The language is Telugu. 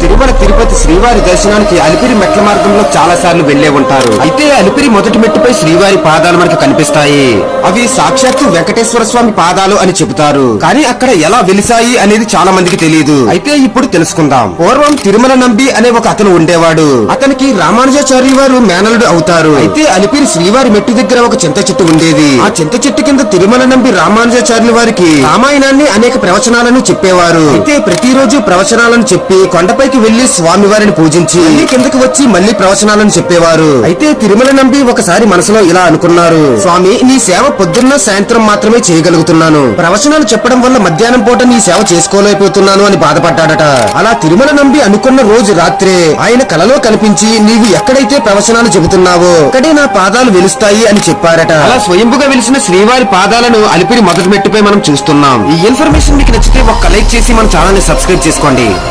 తిరుమల తిరుపతి శ్రీవారి దర్శనానికి అలిపిరి మెట్ల మార్గంలో చాలా సార్లు వెళ్ళే ఉంటారు. అయితే అలిపిరి మొదటి మెట్టుపై శ్రీవారి పాదాలు మనకు కనిపిస్తాయి. అవి సాక్షాత్తు వెంకటేశ్వర స్వామి పాదాలు అని చెబుతారు. కానీ అక్కడ ఎలా వెలిసాయి అనేది చాలా మందికి తెలియదు అయితే ఇప్పుడు తెలుసుకుందాం. పూర్వం తిరుమల నంబి అనే ఒక అతను ఉండేవాడు. అతనికి రామానుజాచార్య వారు మేనలుడు అవుతారు. అయితే అలిపిరి శ్రీవారి మెట్టు దగ్గర ఒక చింత చెట్టు ఉండేది. ఆ చింత చెట్టు కింద తిరుమల నంబి రామానుజాచార్యుల వారికి రామాయణాన్ని అనేక ప్రవచనాలను చెప్పేవారు. అయితే ప్రతిరోజు ప్రవచనాలను చెప్పి కొండపైకి వెళ్ళి స్వామి వారిని పూజించి కిందకి వచ్చి మళ్ళీ ప్రవచనాలను చెప్పేవారు? అయితే తిరుమల నంబి ఒకసారి మనసులో ఇలా అనుకున్నారు. స్వామి నీ సేవ పొద్దున్న సాయంత్రం మాత్రమే చేయగలుగుతున్నాను. ప్రవచనాలు చెప్పడం వల్ల మధ్యాహ్నం పూట నీ సేవ చేసుకోలేకపోతున్నాను అని బాధపడ్డాడట. అలా తిరుమల నంబి అనుకున్న రోజు రాత్రే ఆయన కలలో కనిపించి నీవు ఎక్కడైతే ప్రవచనాలు చెబుతున్నావో అక్కడే నా పాదాలు వెలుస్తాయి అని చెప్పారట. అలా స్వయంపుగా వెలిసిన శ్రీవారి పాదాలను అలిపిరి మొదటి మెట్టుపై మనం చూస్తున్నాం. ఈ ఇన్ఫర్మేషన్ మీకు నచ్చితే ఒక్క లైక్ చేసి మన ఛానల్ని సబ్స్క్రైబ్ చేసుకోండి.